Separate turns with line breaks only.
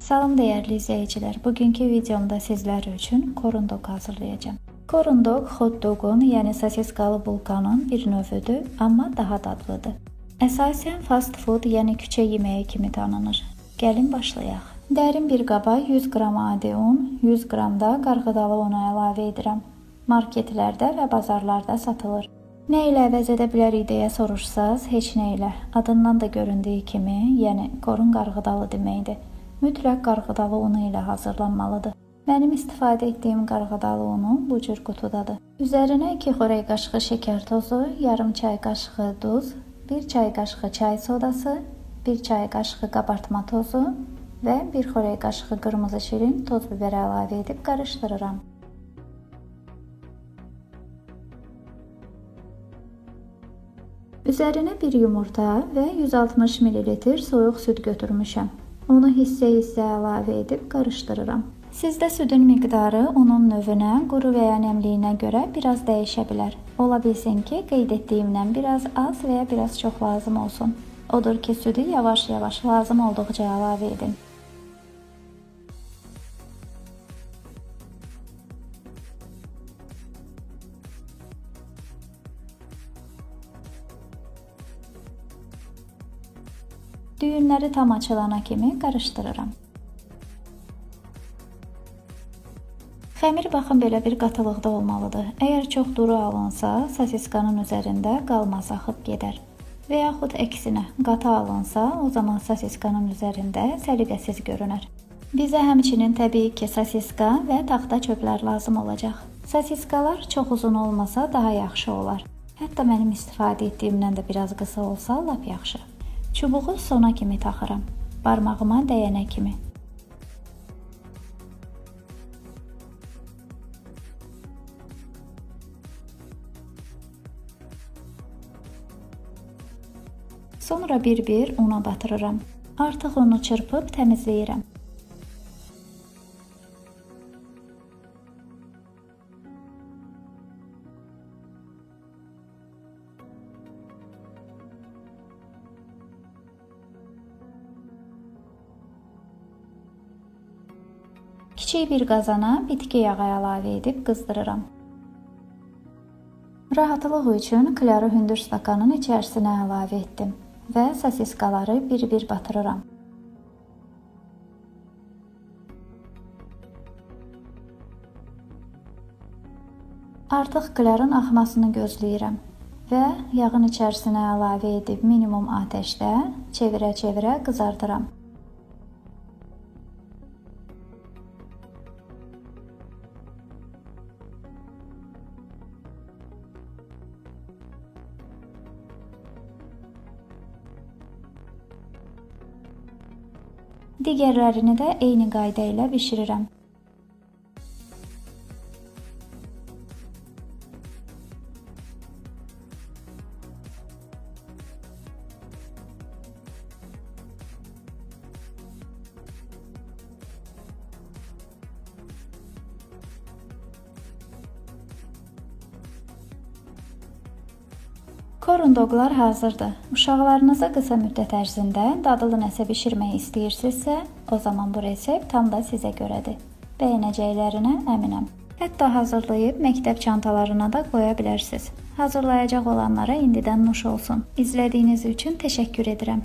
Salam dəyərli izləyicilər. Bugünkü videomda sizlər üçün korundok hazırlayacağam. Korundok hot dogun, yəni sosiskalı bulkanın bir növüdür, amma daha dadlıdır. Əsasən fast food, yəni küçə yeməyi kimi tanınır. Gəlin başlayaq. Dərin bir qaba 100 qram adi un, 100 qram da qarğıdalı unu əlavə edirəm. Marketlərdə və bazarlarda satılır. Nə ilə əvəz edə bilərik deyə soruşsaz, heç nə ilə. Adından da göründüyü kimi, yəni qorun qarğıdalı deməkdir. Mütləq qarğıdalı unu ilə hazırlanmalıdır. Mənim istifadə etdiyim qarğıdalı unu bu cür qutudadır. Üzərinə 2 xörək qaşığı şəkər tozu, yarım çay qaşığı duz, 1 çay qaşığı çay sodası, 1 çay qaşığı qabartma tozu və 1 xörək qaşığı qırmızı şirin toz biber əlavə edib qarışdırıram. Üzərinə bir yumurta və 160 ml soyuq süd götürmüşəm. Onu hissə-hissə əlavə edib qarışdırıram. Sizdə südün miqdarı unun növünə, quru və ya nəmliyinə görə biraz dəyişə bilər. Ola bilsin ki, qeyd etdiyimdən biraz az və ya biraz çox lazım olsun. Odur ki, südü yavaş-yavaş lazım olduqca əlavə edin. Düyünləri tam açılana kimi qarışdırıram. Xəmir baxın belə bir qatılıqda olmalıdır. Əgər çox duru alınsa, sosiskanın üzərində qalmaz axıb gedər. Və yaxud əksinə, qatı alınsa, o zaman sosiskanın üzərində səliqəsiz görünər. Bizə həmçinin təbii ki, sosiska və taxta çöplər lazım olacaq. Sosiskalar çox uzun olmasa daha yaxşı olar. Hətta mənim istifadə etdiyimdən də biraz qısa olsa lap yaxşı. Çubuğu sona kimi taxıram. Barmağıma dəyənə kimi. Sonra bir-bir una batırıram. Artıq onu çırpıb təmizləyirəm. Kiçik bir qazana bitki yağı əlavə edib qızdırıram. Rahatlıq üçün kloru hündür stakanın içərisinə əlavə etdim və sosiskaları bir-bir batırıram. Artıq klorun axmasını gözləyirəm və yağın içərisinə əlavə edib minimum atəşdə çevirə-çevirə qızardıram. Digərlərini də eyni qayda ilə bişirirəm. Korundoqlar hazırdır. Uşaqlarınıza qısa müddət ərzində dadlı nəsə bişirmək istəyirsinizsə, o zaman bu resept tam da sizə görədir. Bəyənəcəklərinə əminəm. Hətta hazırlayıb məktəb çantalarına da qoya bilərsiniz. Hazırlayacaq olanlara indidən nuş olsun. İzlədiyiniz üçün təşəkkür edirəm.